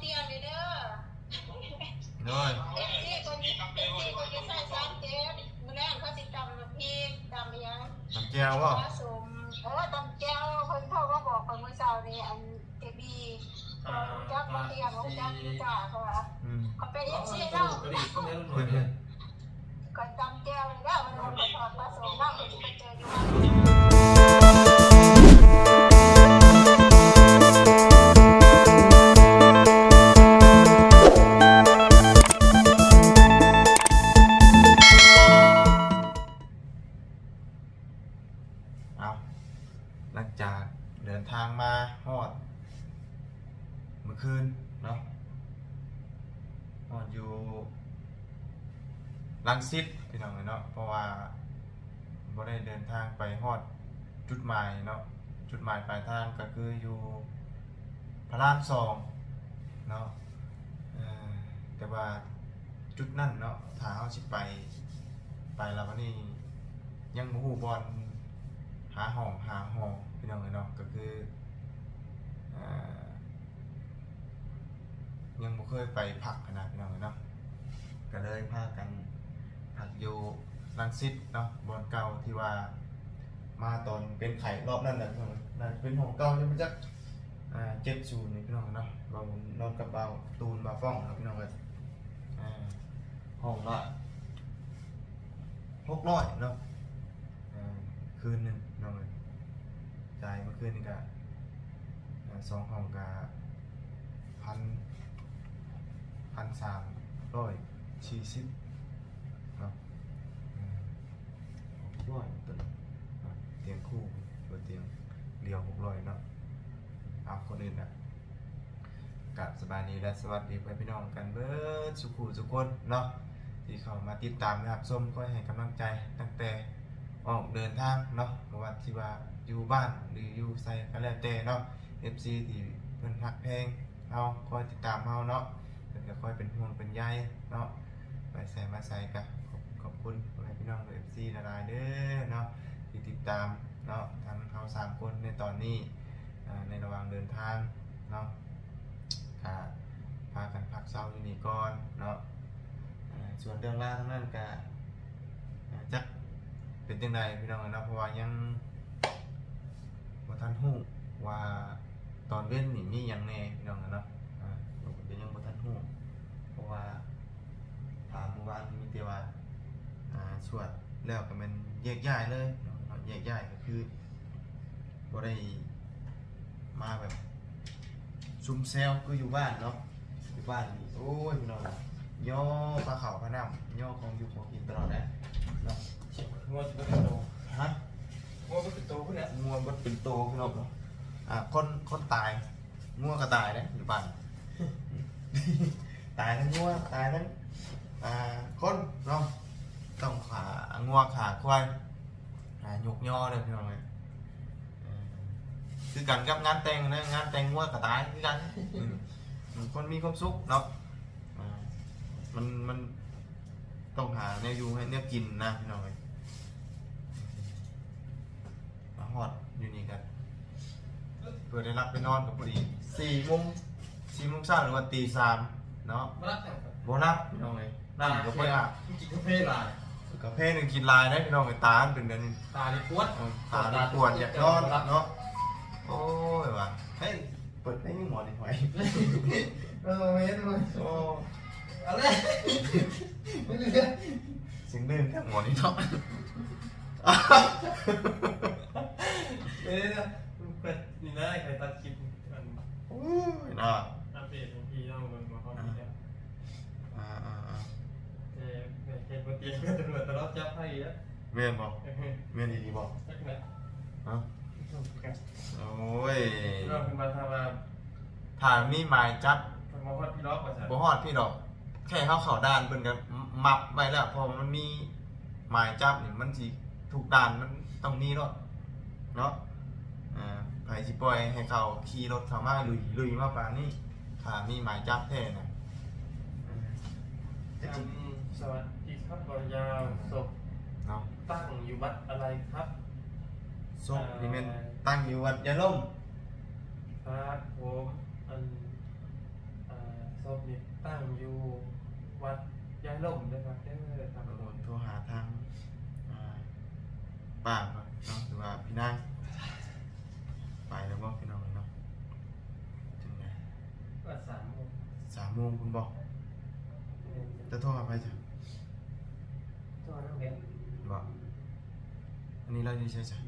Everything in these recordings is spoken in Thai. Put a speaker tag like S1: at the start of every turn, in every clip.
S1: เตียงเด้อ
S2: น้อย
S1: เอฟซีคนเอฟซีคนนี้ใส่สามเจ็ดมือแรกเขาสิตำพริกตำอิหยัง
S2: น้ำแก้วว่า
S1: ผสมเออตำแก้วเพิ่นโทรมาบอกคนเมื่อเช้านี้อันเจบีจักมาเตียงของจักจ้าเขาว่า
S2: อืม
S1: เขาเป็นเอฟซีเนาะ
S3: กระดิ่งก็ไม่รู้หน่อยเนี่ย
S1: ก่อนตำแก้วเลยเด้อมันมาถอดผสมบ้างไปเจออยู่
S2: มื่อคืนเนาะฮอดอยู่ลังสิตพี่น้องเนาะเพราะว่าบ่ได้เดินทางไปฮอดจุดหมายเนาะจุดหมายปลายทางก็คืออยู่พระรามสองเนาะแต่ว่าจุดนั่นเนาะถ้าเฮาสิไปไปแล้ววันนี้ยังบ่ฮู้บอลหาห้องหาห้องพี่น้องเลยเนาะก็คืออ่อ ยังบ่เคยไปพักขนาดพี่น้องเลยเนาะก็เลยพากันพักอยู่รังสิตเนาะบอนเก่าที่ว่ามาตอนเป็นไข่รอบนั้นแหละพี่น้องน่าจะเป็นห้องเก่าใช่ไหมจ๊ะอ่าเจ็ดศูนย์นี่พี่น้องเนาะเรานอนกับเบาตูนบาฟ้องพี่น้องเลยอ่าห้องละหกร้อยเนาะอ่าคืนหนึ่งน้องเลยจ่ายเมื่อคืนนี่ก็สองห้องก็พัน พันสามร้อยสี่สิบเนาะหกร้อยตัวเตียงคู่ตัวเตียงเดียวหกร้อยเนาะเอาคนอื่นอะกับสบายดีและสวัสดีเพื่อนพี่น้องกันเบิร์ดสุขุสุคนเนาะที่เข้ามาติดตามนะครับส้มก็ให้กำลังใจตั้งแต่ออกเดินทางเนาะบ่ว่าที่ว่าอยู่บ้านหรืออยู่ไสก็แล้วแต่เนาะ FC ที่เพิ่นฮักเพลงเฮาคอยติดตามเฮาเนาะ เพิ่นก็คอยเป็นห่วงเป็นใยเนาะไปใส่มาใส่ก็ขอบขอบคุณพ่อแม่พี่น้อง FC หลายๆเด้อเนาะที่ติดตามเนาะทั้งเฮาสามคนในตอนนี้ในระหว่างเดินทางเนาะก็พากันพักเศร้าอยู่นี่ก่อนเนาะส่วนเรื่องราวทั้งนั้นก็จักเป็นยังไงพี่น้องเนาะเพราะว่ายังบ่ทันฮู้ว่าตอนเว้นนี่มีหยังแน่พี่น้องเนาะอ่าผมก็ยังบ่ ทันฮู้เพราะว่าถามเมื่อวานมีแต่ว่าอ่าสวดแล้วก็แมันแยกย้ายเลยเนาะแยกย้ายก็คือบ่ได้มาแบบซุ่มแซวคืออยู่บ้านเนาะอยู่บ้านนี่โอ้ยพี่น้องย่อปลาเขาวพะน้ำย่อของอยู่ของกินตลอดนะเนาะ
S3: งวดก็เป็นโต
S2: ฮะ
S3: งวดก็เป็นโตขึ้นเนี่ย
S2: งัวมันเป็นโตพี่น้องอ่าคนคนตายงัวก็ตายนะอยู่บ้าน ตายทั้งงัวตายทั้งอ่าคนเนาะต้องขางัวขาควายอ่าหยกย่อเลยพี่น้องเลยคือกันกับงานแต่งนะงานแต่งงัวก็ตายคือกันอืมคนมีความสุขเนาะอ่ามันมันต้องหาแนวอยู่ให้แนวกินนะพี่น้องเลยมาฮอดอยู่นี่กันเพื่อได้รับไปนอนกับพอดีสี่โมง สี่โมงเช้าหรือว่าตีสามเนาะ
S3: มารับแต่ง
S2: โบนัสพี่น้องเลยนั่งก็ไปอะ
S3: กินกาแฟลาย
S2: กาแฟหนึ่งกินลายได้พี่น้องเลยตาอันเป็นเดือนนี้
S3: ตาในปวด
S2: เออตาดีปวดอยากนอนเนาะโอ้ยว่ะเฮ้ยเปิดให้มีหมอดีไหม
S3: เออเว้นเลย
S2: โอ้
S3: อะไรไม่เลือ
S2: เสียงเดินกับหมอนี่เนาะ
S3: เอ้ยนะเปิดนี่นะใครตัดคลิปมัน
S2: โอ้ยเนาะ
S3: อัปเดตบางทีต้องเบิ่งมาเขาดีแล้ว
S2: อ่าอ่าอ่า
S3: เจ๊ เห็นบนเตียงตำรวจตลอดจับให้แล้ว
S2: เมียนบอกเมียนดีๆบอก
S3: จักแม่
S2: ฮะโอ้ย
S3: เราเป็นมาทำมา
S2: ถามมีหมายจับ
S3: มาฮอดพี่ล็อกมาสั่น
S2: บ่ฮอดพี่ดอก แค่เขาเข่าด่านเพิ่นก็มับไว้แล้วพอมันมีหมายจับนี่มันสิถูกด่านมันต้องมีรถเนาะอ่าไผสิปล่อยให้เขาขี่รถเข้ามาลุยลุยมาปานนี้ถ้ามีหมายจับแท้นะ
S3: จำสวัสดี รับบอยาวศพ
S2: เนาะ
S3: ตั้งอยู่วัดอะไรครับ
S2: ศพนี่แม่นตั้งอยู่วัดยะล่ม
S3: ครับผมอันอ่าพนี่ตั้งอยู่วัดยายล่มด้วยครับเด้อทาง
S2: โด
S3: โด
S2: น
S3: น
S2: โทรหาทางอ่าป้าก่อนเนาะหรือว่าพี่นางไปแล้วบ่พี่น้องเนาะถึงไหน
S3: ว่าสามโมง
S2: สามโมงคุณบอกจะโทรหาไปจ้ะ
S3: ตัวน้องเด็ก
S2: บอก อันนี้เราดีใช่จ้ะ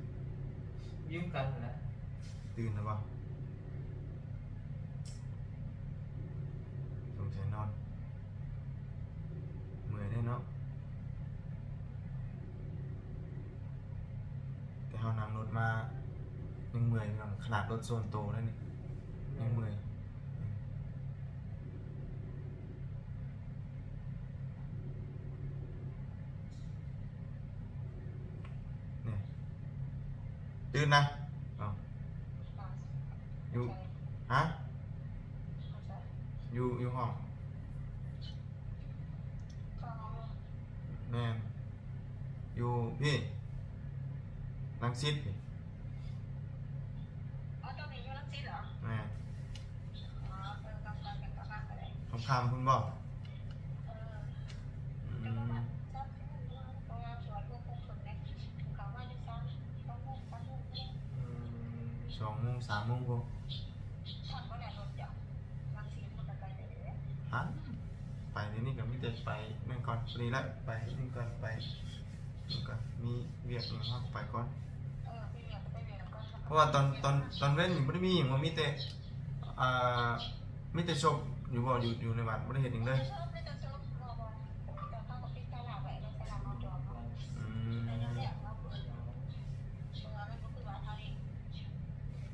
S3: ยิ้มกันนะ
S2: ตื่นแล้วบ่สงสัยนอนเมื่อยได้เนาะแต่เฮานั่งรถมายังเมื่อยพี่น้องขนาดรถโซนโตแล้วนี่ยังเมื่อยเนี่ย ตื่นนะเอาอยู่ฮะอยู่อยู่ห้องแม่นอยู่พี่ลังสิตพี่
S1: อ๋อตอนนี้อยู่รังสิตเหรอ
S2: แม่น
S1: อ๋อเออกำลังเป็นกำลังอะไร
S2: คำคำคุณบอก
S1: เลย
S2: ฮะไปนี่นี่กับมิเตไปนั่นก่อนพอดีแล้วไปนี่ก่อนไปนี่ก่อนมีเวียกอย่างว่าไปก่อน
S1: เออไปเรียนไปเรียนก็
S2: เพราะว่าตอนตอนตอนเว้นอยู่ไม่ได้มีอย่างว่ามีแต่อ่ามีแต่ชมอยู่บ่อยู่อยู่ในวัดไม่ได้เห็นอย่างเลย
S1: ชอบไม่ต้องชอบมองแต่ถ้าเขาปิดตลาดไว้ในตลาดมอจอม
S2: อืม
S1: แต่ยังเรียกเราเปิดเมื่อไม่รู้คือว่าเท่านี้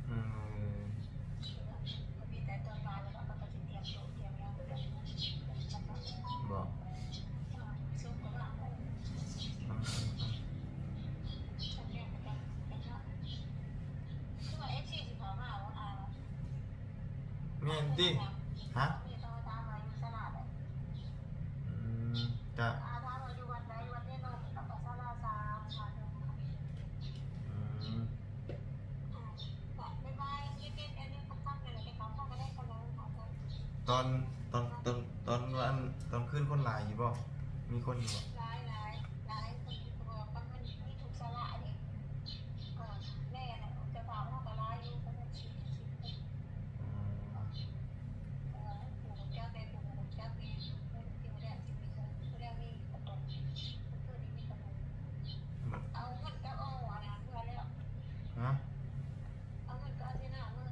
S2: อืม
S1: มีแต่ตอนมาแล้วก็ต้องเตรียมโต๊ะเตรียมยังเตรียม
S2: บอก
S1: ซุปก็ว่า
S2: อืม
S1: ฉันเรียกกันกันว่าคือว่าเอฟซีที่เขามาว่าอ่า
S2: แม่นดิฮะ
S1: มีต้องตามมาอยู่ตลาดอะ
S2: อืมจะ
S1: อาตามมาอยู่วันใดวันนี้นอนกับตลาดสามชาติ
S2: อืม
S1: บ๊ายบายยี่สิบเอ็ดนี่ตั้งเลยไปเขาเข้ามาได้คนละของคน
S2: ตอนตอนตอนตอนวันตอนขึ้นคนหลายอยู่บ่มีคนอยู่บ่
S1: หลายหลายหลายคนที่บอกว่ามันมีทุกสลาเนี่ยเออแม่เนี่ยจะฝากว่าก็หลายอยู่ก็มันชิชิ
S2: อืม
S1: เออปู่เจ้าเป็นปู่เจ้าเป็นที่แรกที่มีคนที่แรกมีกระตุ้นคือนี่มีกระตุ้น
S2: มัน
S1: เอาเงินก็เอาอะนะเพื่อแล้ว
S2: ฮะ
S1: เอาเงินก็เอาที่หน้าเมื่อ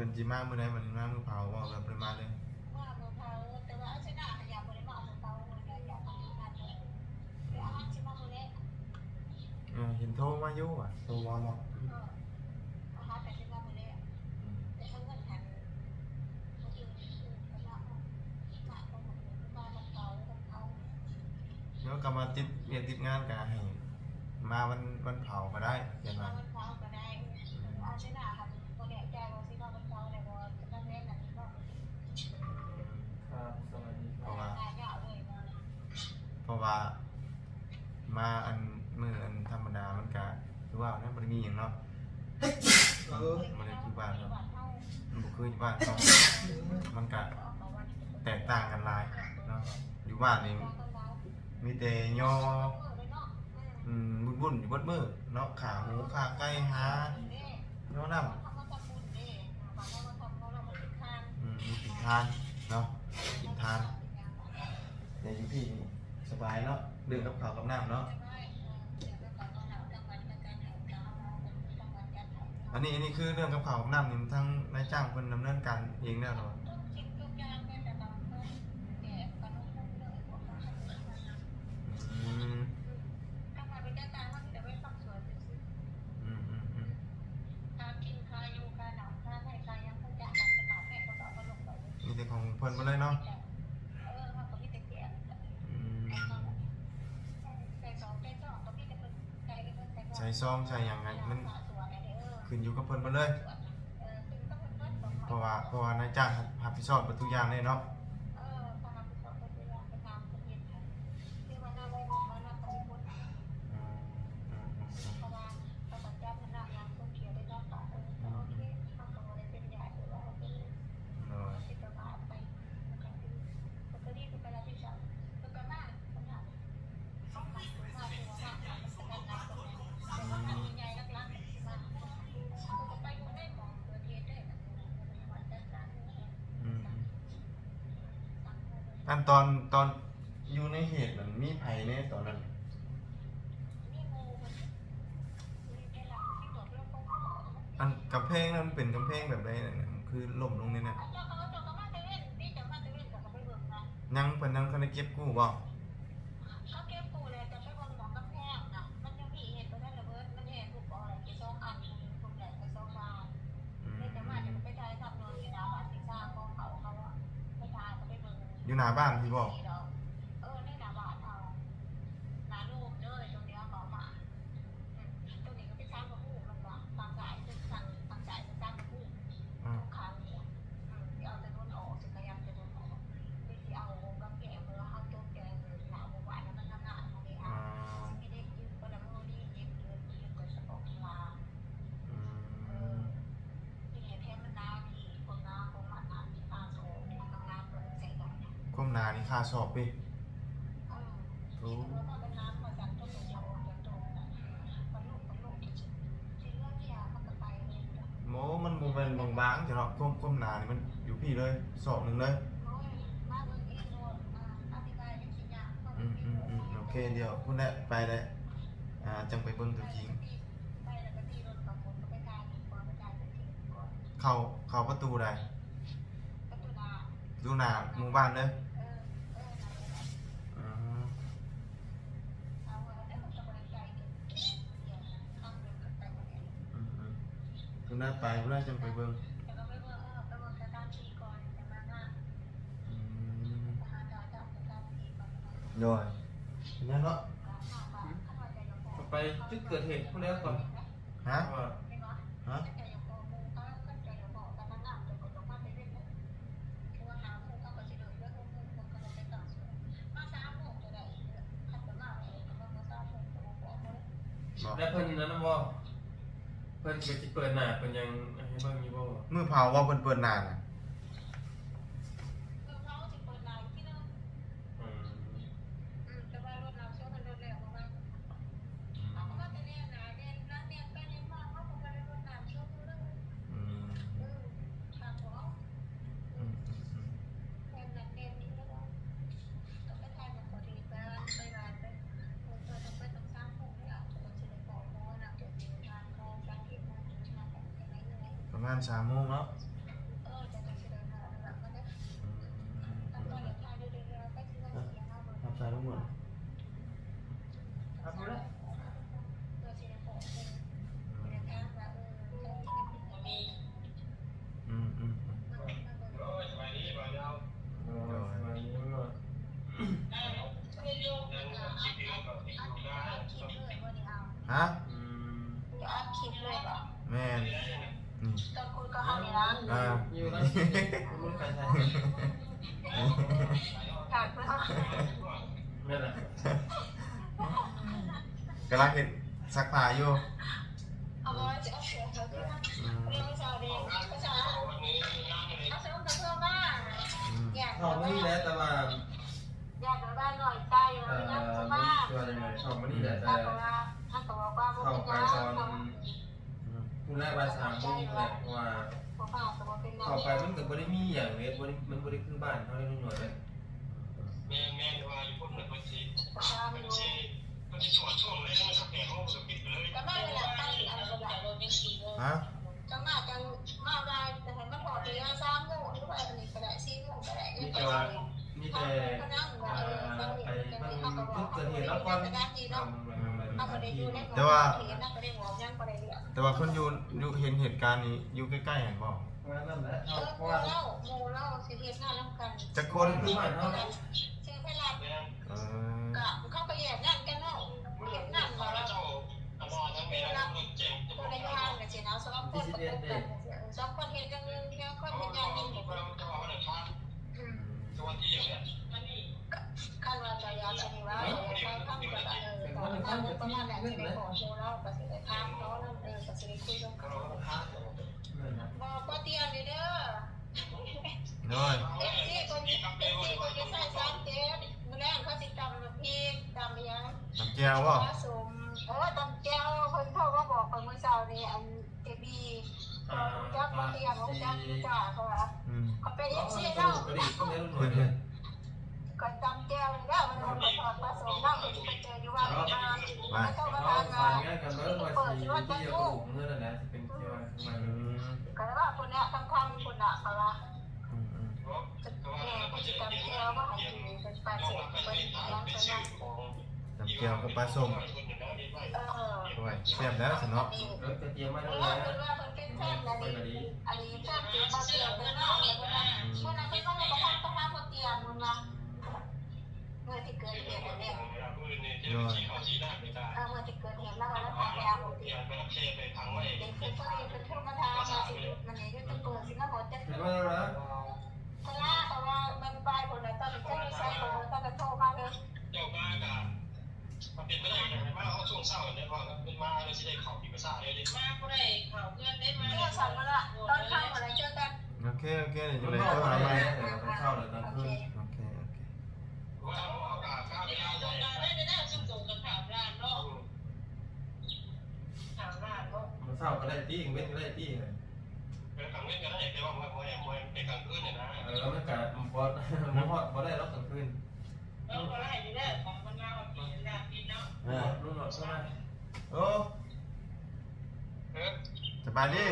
S2: เป็นจีมามือใดมันมามือเผาบ่แบบปริมาณเลย
S1: ว่าเมื่อเผาแต่ว่าเอาที่หน้าอยากบริมาเอาเผาเมื่ออยากทำงานเลยเดี๋ยวเอาที่มาเมื่อนี้
S2: เออเห็นโทรมาอยู่อะโทรมาบอก
S1: เออเอาหาแต่ที่มาเมื่อนี้
S2: อืม
S1: แต่ถ้าเงินหันเมื่อกี้ก็ละหนักกว่าหมดเลยมาทำเผาทำเผา
S2: เดี๋ยวกลับมาติดเรียนติดงานกันให้มาวันวันเผาก็ได้เห็นไหม
S1: มาทำเผาก็ได้เอาที่หน้าหันคนเนี่ยใจว่าที่มาทำเผาเนี่ยว่าจะต้องเล่นอันนี้ก็
S3: ครับสวัสดีค
S2: เพ
S3: รับ
S2: ราะว่า
S1: งานยาวเลยมา
S2: เพ ราะว่า มาอันมืออันธรรมดามันก็คือว่าเนี่ยมันมีอย่างเนาะเออมันเลยคือบ้านเนาะมันบ่คืออยู่บ้านเขามันก็แตกต่างกันหลายเนาะอยู่บ้านนี่มีแต่ยออืมบุ่นๆอยู่เบดมือเนาะขาหมูขาไก่หาเนาะน้ำ อืมมีกินทานเนาะกินทานแต่อยู่พี่นี่ สบายเนาะเรื่องกับข้าวกับน้ำเนาะอันนี้อันนี้คือเรื่องกับข่าวกับน้ำนี่ทั้งนายจ้างเพิ่นดำเนินการเองแน่นอนอืมอืมอืมอืมมีแต่ของเพิ่นมาเลยเนาะอืมใช้ ซองใช้อยังไงมันขึ้นอยู่กับเพิ่นมาเลย เพราะว่าเพราะว่านายจ้างรับผิดชอบเบิดทุกอย่างเลยเนาะ
S1: อันตอน
S2: ตอนอยู่ในเหตุมันมีไผในตอนนั้น
S1: นี่โมมันมีแค่หลังที่หมดเรื่องของเขา
S2: อันกำแพงนั้นมันเป็นกำแพงแบบใดน่ะคือล่มลงนี่น่ะ
S1: เจ้าเขาเจ้าก็มาเตเว่นพี่จะมาเตเว่นกับเขาไปเบิ่งนะ
S2: ยังเพิ่นยังคันได้เก็บกู้บ่
S1: นาบ้าน
S2: พี่บ
S1: อกอในนาบานเอานาลูกเลยตรงนี้เขามาตรงนี้ก็ไปสร้างกระพู้มันว่าทางสายจะสั่งทางสายจะสร้างกระพู้
S2: อืม
S1: ครั้งเนี่ยที่เอาแต่นุ่นออกจักรยานจะนุ่นออกที่เอากางเกงมือเข้าตัวแกงหนาวหวานแล้วมันทำงานอะไร
S2: อ่า
S1: อะไม่ได้ยืมก็แล้วมันนี่ยืมเงินยืมก็สปอร์ตมา
S2: อื
S1: เอ
S2: ม
S1: อที่เห็นแท้มันนาที่คนนาของมันนาที่ตาโซ่มันทำงานเปิดใจกัน
S2: ก้มหน้านี่ค่าสอบพี่
S1: เออที่ว่ามันเป็นน้ำมาจากต้นโซ่จากต้นมันลูกมันลูกที่ที่เรื่องที่ยามันก็ไปเลย
S2: โมมันบ่แม่นบางๆจ้ะเนาะก้มก้มหน้านี่มันอยู่พี่เลยสอบหนึงเลย
S1: โอ้ยมาเบิ่งเองโดนอ่าอธิบายเป็นชิ้นยาก
S2: อืมอืมอืมโอเคเดี๋ยวพุ่นแหละไปเลยอ่าจังไปเบิ่งตัวจริง
S1: ไปแล้วก็ตีรถกับผมก็ไปกายก่อนไปกายเป็นทีก่อน
S2: เข้าเข้าประตูได้
S1: ประตูนา
S2: ดูหน้าหมู่บ้านเด้อ
S1: เออเออนั่นแหละ
S2: อืม
S1: เอาไว้แล้วมันจะบริการกันเดี๋ยวข้ามเดินกันไปคนเดียว
S2: อืมอืม พุ่นแหละไปพุ่นแหละจังไปเบิ่ง
S1: แต่ก็ไม่เมื่อเออไปเมื่อสถานที่ก่อนแต่มาหน้า
S2: อืม
S1: สถานที่จับสถานที่ก่อน
S2: โดยนั่นเนาะ
S1: ข้าวบ้านข้าวบ้านใจยก
S3: ไปจุดเกิดเหตุพวกนี้ก่อน
S2: ฮะ
S3: ว่า
S1: ไม่เนาะ
S2: ฮะ
S1: ใจยกมูก็ก็ใจยกแต่มันน้ำจะกดลงมาไปเรื่อยๆคือว่าน้ำมูก็ก็จะเดินเรื่องมูมูก็จะไปต่างส่วนมาสามโมงจะได้ขัดจะมาเองก็มาสามโมงจะมาบอกเลย
S2: บอก
S3: แล้วเพิ่นนั้นบ่ เพิ่นก็สิเปิดหน้าเพิ่นยังให้เบิ่งอยู่บ่
S2: มือเผาว่าเพิ่นเปิดหน้าน่ะ
S1: คือเขาจะเปิดไลน์ที่นึง
S3: อืม
S1: อืมแต่ว่ารถเราช่วงมันรถเร็วมากเขาก็จะเนี่ยนะเนี่ยนักเนี่ยก็เนี่ยมากเขาคงไม่ได้รถน้ำช่วงนึง
S2: อืม
S1: อืมทางหัว
S2: อืมอืมอืม
S1: แทนนักเรียนนี่ก็ได้ต้องไปทานแบบพอดีไปไปร้านไปเออต้องไปต้องสร้างพวกนี้อะต้องจะได้บอกว่านักเรียนมีงานเขาสร้างที่มาถึงมาแบบไหนเลย
S2: ประมาณ3โมงเนาะ
S1: เออจะต้องเสนอหาแบบนั้น
S2: อืม
S1: ตั้งแต่เด็กชายเรื่อยๆไปที่ว่าเสียงเอา
S2: รั
S3: ลั
S1: งเห็
S2: นซักผ้าอยู่
S1: เอาไว้จะเอาเสือเขาที่นั่น
S2: อืม
S1: เรียนภาษาเด็กภาษาเอาเสือกับเพื่อนบ้าน
S2: อืม
S1: อยาก
S3: ห้องนี้แหละแต่ว่า
S1: อยากบ้านหน่อยใจ
S3: เอ่
S1: มัน
S3: อ
S1: นั่ง
S3: มัน
S1: บ้าน
S3: ตัวยังไงห้องมันนี่แหละแต่
S1: ถ้าบอกว่าถ้าบอกว่า
S3: เข้าไปตอน
S2: อืม
S3: คุณแรกบ่าย3โมงแหละเพราะว่า
S1: บอกว่าแต่ว่าเป็น
S3: เข้าไปมันก็บ่ได้มีหยังเลยบ่ได้มันบ่ได้คือบ้านเฮาได้หน่วยเลย
S4: แม่แม่ว่าพูดเหมือนบัญชี
S1: ประชาไม่
S4: บัญ
S1: รู้
S4: ชีบัญชี ช่วงช่วงแรกมันจะแปลงห้องสปิดไปเลย
S1: ก็ไม่เวลาตั้งอะไรก็ได้
S2: ฮะ
S1: จังหวะจังมาได้แต่ให้มันพอดีว่าสามโมงหรือว่าอันนี้ก็ได้สี่โมงก็ได้
S3: มีแต่ว่ามีแต่อ่าไปเบิ่งจุดเกิดเหตุแล้วก่อนทำ
S1: เอาไปได้อยู่ใน
S2: แต่ว่า
S1: เห็นนักก็ได้หัวยังก็ได้เรียก
S2: แต่ว่าคนอยู่อยู่เห็นเหตุการณ์นี้อยู่ใกล้ๆเห็นบ่
S3: นั่นแหละ
S1: เอ
S3: เอา
S1: อ
S3: เพ
S1: โม
S3: ราะว่า
S1: เล่าโมเล่าสิเฮ็ดหน้าน้ำกัน
S2: จักคน
S3: คือบ้านเฮา
S1: ชื่อเพลัด
S4: แม่
S2: เออกะ
S1: เข้าไปแย่นั่นกันเนาะเฮ็นั่นมา
S4: แล้
S1: แล้วว
S4: เจ้าอมอทั้งแม่ทั้งลูกเจ๋งจะบ
S1: ตั
S4: อ
S1: ว
S4: ก
S1: ใน
S4: ว่า
S1: ทางก็สินะสองคนประกบกันสองคนเฮ็ดกันนึงแล้วคน
S4: เขา
S1: เฮ็ดงานนึง
S4: เขาเราจะเอาอะไรครับ
S1: อืม
S4: ตัวที่อย่างเนี้ย
S1: คันว่าจะยาอันนี้ว่าเขาทำกับเออตอนนั้นประมาณนั้นสิได้ขอโมเล่าก็สิได้ถามเขาแล้วเออก็สิได้คุยกับ
S4: เขา
S1: เขา
S4: เราท้า
S1: บอกบ่เตียนเด้อ
S2: น้อย
S1: เอฟซีคนนี้เอฟซีคนนี้ใส่สามเจ็ดมื้อแรกเขาสิตำน้ำพริกตำยัง
S2: น้ำแก้วบ่
S1: ผสมโอ้ตำแก้วเพิ่นเขาก็บอกคนเมื่อเช้านี้อันเจบีจักบ่เตียงของจักจ้าเขาว่า
S2: อืม
S1: เขาเป็นเอ
S3: เอา
S1: ฟซี
S3: กระ
S1: เนาะ
S3: ดูกกระดิกก็ได้หน่วยเลย
S1: เก็จำแก้วเลยแล้วมันมันถอดผสมน้ำมันไปเจออยู่ว่ามา
S2: มา
S1: เข้าม
S3: เกี่
S1: ยวกั
S2: บปลาส้ม
S1: เออ
S2: ด้วยแซ่บแล้วสนอ
S3: เออกระเทียมมา
S1: เอ
S3: แล้ว
S1: เป็นว่าเป็นแท่งนะนี่อันนี้แท่งเป็นปลาเสียเป็นน้ำเป็นน้ำคนนั้นเป็นต้องมาทำต้องมาคนเตียมึงนะเมื่อที่เกิดเหตุเนี่ยเออเมื่อที่เกิดเหตุแล้วแล้วทำยาหมดเดียวเด็กเป็นคนเป็นคนมาทำมาสิมันเนี่ยจะเปิดสินะหมดจะ
S3: เห็นว่าแล้ว
S1: เพราะว่าเพราะว่ามันปคนละตอนนี้ใช้คนละตอนจะโทรมาเลย
S4: เจ้าบ้ากะ มันเป็นไม่ได้อย่างไรมาเขาช่วงเศร้าเนี่ยว่าเป็นมาเลยสิได้เขาปีภาษาเลยดิ
S5: มาบ่ได้เข้าเพื่อนได้มา
S1: เมื่อสั่งมาละตอนข้ามอะไรเจอกัน
S2: โอเคโอเคเดี๋ยว
S3: มั
S2: จะ
S3: น
S2: เลย
S3: เข้า
S2: เข้า
S3: อะไร
S2: มาใหม่
S3: เข้าเลยตอน
S1: โอ
S3: คื
S1: เคน
S2: โอเคโอเค
S4: ว่าเอากาข้าวไป
S5: เดี๋ยว
S4: ได้
S5: ตรงนั้นได้ได้ซุ่มตรงกันถามร้านเนาะถามร้านเนาะ
S3: มันเศร้าก็ได้ตีเว้นก็ได้ตีเลย
S4: เป็นกลางเว้นกันได้แต่ว่ามวยมวยมวยเป็นกลางคืนเนี่ยนะ
S3: เออมันกัมันพอมันพอพอได้รับกลางคืน
S5: เออบ่ได้อยู่แล้ เนาะ
S3: รุ่นหลอดใช่ไหม
S2: โอ้
S4: เออ
S2: สบายดี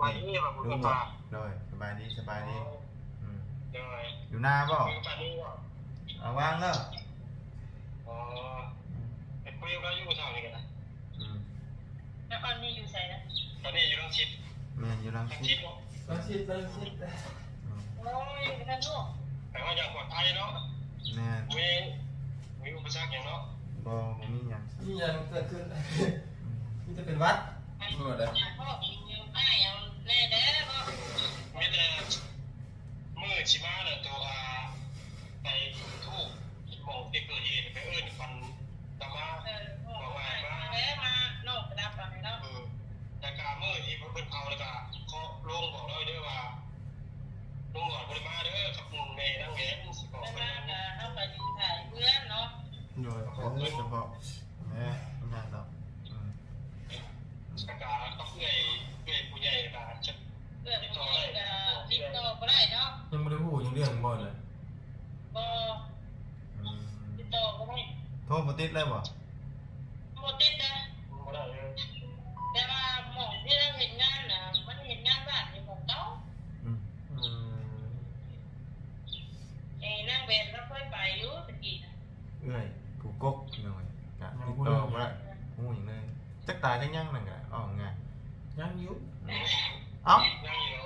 S4: วันนี้แบบ
S2: ลุ
S4: บุ
S2: ง
S4: ญ
S2: บอ
S4: มาก
S2: โดยสบายดีสบายดีอืม
S4: เดี๋ยวไง
S2: อยู่หน้าบ่
S4: คือปานี้ว่า
S2: เอาวางแล้ว
S4: อ๋อเป็นคุยกับอยู่เท่านี้กันนะ
S2: อืม
S5: แล้วอันนี้อยู่ใส่นะ
S4: ตอนนี้อยู่ต้องชิด
S2: แม่นอยู่รัง
S4: ต้อง
S2: สิ
S4: ชิ
S2: ต
S4: ดเนาะ
S3: ต้องชิดต้องชิด
S2: อืม
S5: โอ้ยท่านลูก
S4: แต่ว่าอย่างปลอดภัยเนาะ
S2: แม่น
S4: มีมีอุปสรรคอย่างเนาะ
S2: บ่บ่มีหยัง
S3: นี่ยังเกิดขึ้น
S2: อืม
S3: นี่จะเป็นวัดหมดเลย
S5: พ่อกินอยู่อ้ายเอาแน่แด้เนาะ
S4: มีแต่มือชิมาเนี่ยตัวไปทูบมองที่เกิดเหตุไปเอิ้นฟันตะมา
S5: เออพ่อมาแด้มานอกระดับไปเนาะ
S4: เออแต่การมือที่เพิ่นเอาแล้วก็เขาลงบอกเลยเด้อว่าลงหลอดบริมาเด้อกับแม่นั่งแง้มสิบอก
S5: ไป
S4: เพิ่
S5: มาน ก็เอาไปอยู่ถ่ายเพื่อนเนาะ
S2: โดยเออเฉพาะแม่ไม่ได้ดอกอืม
S4: สกาต้องเอื้อยเอื้อยผู้ใหญ่ก็จะ
S5: เพื่อนผู้ใหญ่ก็ติดต่อบ่ได้เนาะ
S3: ยังไม่ได้พูดยังเรื่องบ่เลย
S5: บ่
S2: อืม
S5: ติดต่อบ่ได้
S2: โทรบ่ติดเลยบ่
S5: บ่ติดนะ
S4: บ่ได้เลย
S5: แต่ว่าหมองที่เราเห็นงานน่ะมันเห็นงานบ้านในหมองเก่า
S2: อืม
S3: อืม
S5: ไอ้นางเวนเราเคยไปอยู่ตะกี้น่ะ
S2: เอื้อยผู้กกหน่อยกะติดต่อบ่ได้ฮู้หยังเลยจักตายจักยังนั่นก็ออกงาน
S3: ยังอยู่
S2: เอ้า
S4: นั่งอยู่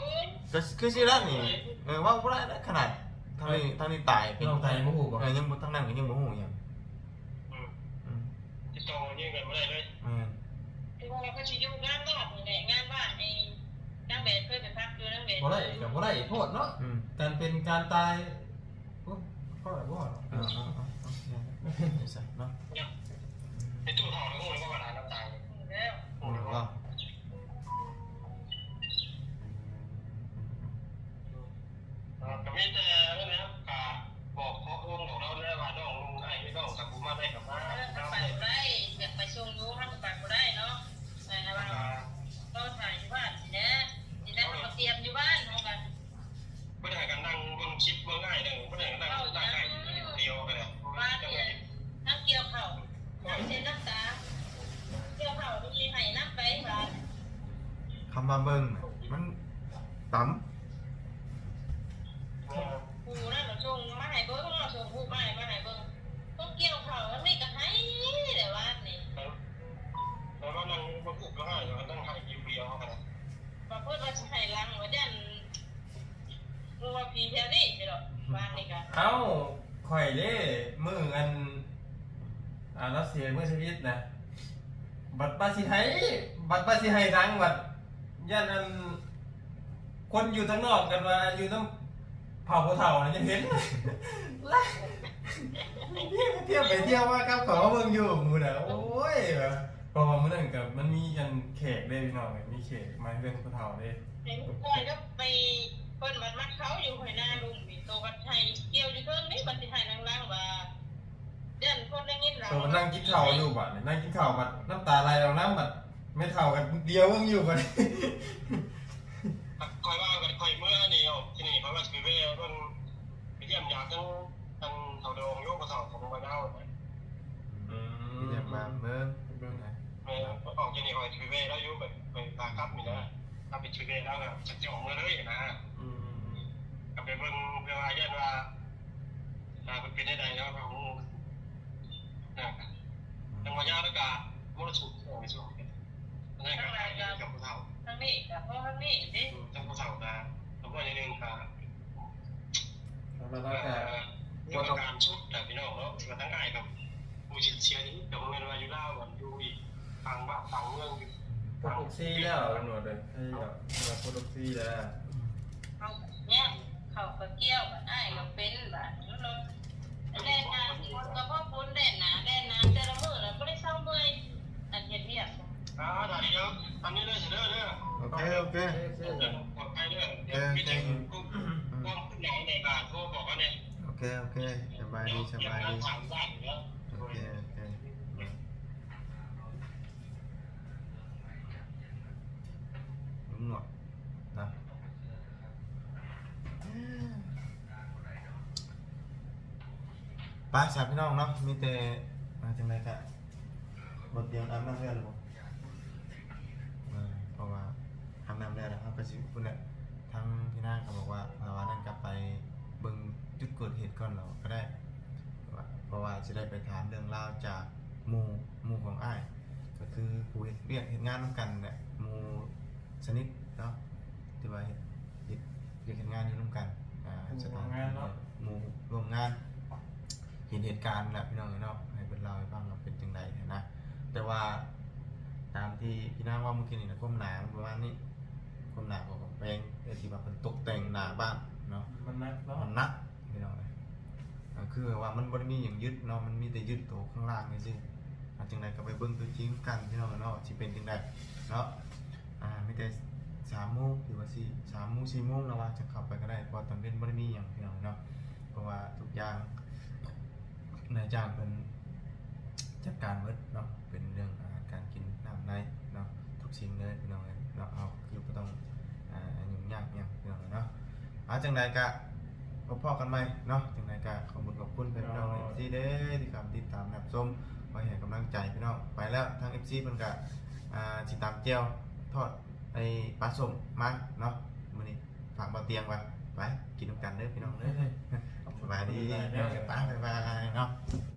S2: ก็คือสิแล้วนี่เออว่าบ่ได้นะขนาดทางนี้ทางนี้ตายเป็น
S3: น้องไทยมาหูบ่
S2: เออยังบ่ทางนั้นก็ยังบ่ฮู้หยัง
S4: อืม
S2: อืม
S4: ติดต่อยื่นกันบ่ได้เลย
S2: แม่น
S5: ที่ว่าเขาสิอยู่งานบ้านนี่แหละงานบ้านไอ้นางเวนเคยไปพักอยู่นางเวน
S3: บ่ได้กับบ่ได้โทษเนาะ
S2: อืม
S3: การเป็นการตายโอ้ก็แบบว่า
S2: เออเอาเอาเอาเอา ใส่เนาะ
S4: ไอ้ตู้ทองแล้วงูแล้วก็มาหาน้ำตาล
S5: แล้ว
S2: ฮู้แล้วว่า
S4: ก็มีแต่นั่นแหละกะบอกเขาลงบอกเราแล้วว่าน้องลุงไอ้ไม่ต้องกับกูมาได้กับมา
S5: เออถ้าไปบ่ได้อยากไปส่งอยู่ทางไปบ่ได้เนาะแต่ว่าเราถ่ายอยู่บ้านสินะสิได้มาเตรียมอยู่บ้านเฮากัน
S4: ไม่ได้กันนั่งบนคลิปเมื่อง่ายเลยไม่ได้กันนั่งตาไก่เดียวกันเลย
S5: บ้านเนี่ยทั้งเกี่ยวข้าวน้ำเส้นน้ำตาเกี่ยวข้าวมีให้น้ำไปบ้าน
S2: คำว่าเบิ่งน่ะมันต่ำ
S5: ปูนั่นเราส่งมาให้เบิ้งเราส่งผู้มาให้มาให้เบิ้งต้องเกี่ยวเขาแล้วนี่ก็ให้แต่ว่านี่
S4: แล้วก็นั่งบนกุกก็ง่ายนั่งไข่เดียวกัน
S5: บางคนว่าจะให้ลังว่าจัน รัวพีเทนี่ใช่หรอบ้านนี่ก็
S3: เอ้าข่อยเด้มืออันอ่ารัสเซียเมื่อชีวิตนะบัตรปาสิไทยบัตรปาสิไทยดังบัตรยันอันคนอยู่ทางนอกกันว่าอยู่น้ำเผาภูเฒ่าน่ะยังเห็นละเที่ยวไปเที่ยวมากับขอเบิ่งอยู่หมูน่ะโอ้ยแบบเพอมื้อนั้นกับมันมีอันแขกเด้พี่น้องมีแขกมาเรื่องภูเฒ่าเด้
S5: เห็นก่อนก็ไป เพิ่นมันมัดเขาอยู่หอยหน้าลุงนี่โตกันไทยเกี่ยวอยู่เพิ่นนี่บัดสิให้ลังๆว่าเด่นคนได้ยินเรา
S3: ตัวมันนั่งกินข้าวอยู่บัดนี่นั่งกินข้าวบัดน้ำตาไหลออกน้ำบัดไม่เท่ากันเดียวเบิ่งอยู่บัด
S4: คอยว่างกันคอยเมื่อนี่เอาที่นี่เพราะว่าคือเว่มันไปเยี่ยมยาทั้งอันเขาดองโยกกระสอบของมาเน่าเนี่ย
S3: อืม
S2: ที่จะมาเบิ่งเบิ่งนะ
S4: แม่ออกจากนี่คอยถือเวแล้วยุแบบไปตาครับนี่นะถ้าไปถือเวแล้วแบบจะจะออกมาเลยนะ
S3: อืม
S4: กับไปเบิ่งเวลาเย็นว่าอ่า เป็นเป็นได้ใดแล้วของนะจังหวะยาแล้วก็มรสุมโอ้ยสุดนั่นก็กับผู้เฒ่า
S5: ทั้งนี้กับพ่อทั้งนี้ดิ
S4: จังผู้เฒ่านะแล้วก็อย่างนึงค่ะ
S3: ธรรม
S4: เอ่
S3: ดาแต่
S4: อเรื่องการชุดแต่พี่น้องเนาะที่ว่าทั้งง่ายกับผู้ชิดเชื้อนี้กับเงินวายุล่าวันอยู่อีกฟังว่าฟังเรื่องอยู่
S3: พวกออกซี่แล้วหนวดเลยให้แบบมาพวกออกซี่แล้ว
S5: เขาเนี่ยเขาก็เกี่ยวกับไอ้ก็เป็นแบบนั้น เลยแดนนก็พ่อปุ้นแดนนาแดนนาแต่ละมือเราก็ได้เศร้าเมื่อยอันเห็นเรียก
S4: อ่าได้เยวอันนี้เลยเสนอเด้อ
S2: โอเคโอเค
S4: ปลอดภัยเด้อเดี๋ยวพี่จะก็ก็ขึ้นไหนในการโทรบอกว่าเนี่ย
S2: โอเคโอเคสบายดีสบายดีโอเคโอเคลุงหนวดนะไป้าสามพี่น้องเนาะมีแต่มาจังไรกะบทเดียวน้ำน้ำเลือดหรือเปล่าเออเพราะว่าทำน้ำเลือดแล้วเขาก็สิพูดแหละทั้งพี่นางก็บอกว่าเราว่านั่นกลับไปเบิ่งจุดเกิดเหตุก่อนเราก็ได้ว่าเพราะว่าจะได้ไปถามเรื่องราวจากหมู่หมู่ของอ้าย ก็คือผู้เฮ็ดเรียกเฮ็ดงานร่วมกันเนี่ยหมู่สนิทเนาะที่ว่าเฮ็ดเฮ็ดเรียกเฮ็ดงานอยู่ร่วมกันอ่าสถานหมู่ร่วมงาน เห็นเหตุการณ์แหละพี่น้องเนาะให้เป็นเราให้ฟังว่าเป็นจังไดนะแต่ว่าตามที่พี่นางว่าเมื่อกี้นี่นะก้มหนาประมาณนี้ก้มหนาของแปลงเพื่อที่ว่าเป็นตกแต่งหน้าบ้านเนาะ
S3: มันนักเนาะ
S2: มันหนักพี่น้องเอ้ยก็คือว่ามันบ่ได้มีอย่างยึดเนาะมันมีแต่ยึดตัวข้างล่างนี่สิอาจังไดก็ไปเบิ่งตัวจริงกันพี่น้องเนาะสิเป็นจังไดเนาะอ่ามีแต่3โมงหรือว่า4 3โมง4โมงแล้วว่าจะเข้าไปก็ได้เพราะตอนเย็นบ่ได้มีหยังพี่น้องเนาะเพราะว่าทุกอย่าง นายจ้างเพิ่นจัดการหมดเนาะเป็นเรื่องอาหารการกินน้ำในเนาะทุกสิ่งเลยพี่น้องเอ้ยเนาะเอาคือบ่ต้องอ่ายุ่งยากหยังพี่น้องเอ้ยเนาะอาจังใดกะพบพ่อกันไหมเนาะจังใดกะขอบคุณขอบคุณพี่น้องเอฟซีเด้อที่กำติดตามรับชมไว้ให้กำลังใจพี่น้องไปแล้วทางเอฟซีเพิ่นกะอ่าสิตามเจียวทอดไอ้ปลาส้มมาเนาะมื้อนี้ฝากบ่เตียงไว้ไปกินนำกันเด้อพี่น้องเด้อ và đi bán và, và, và, và, và,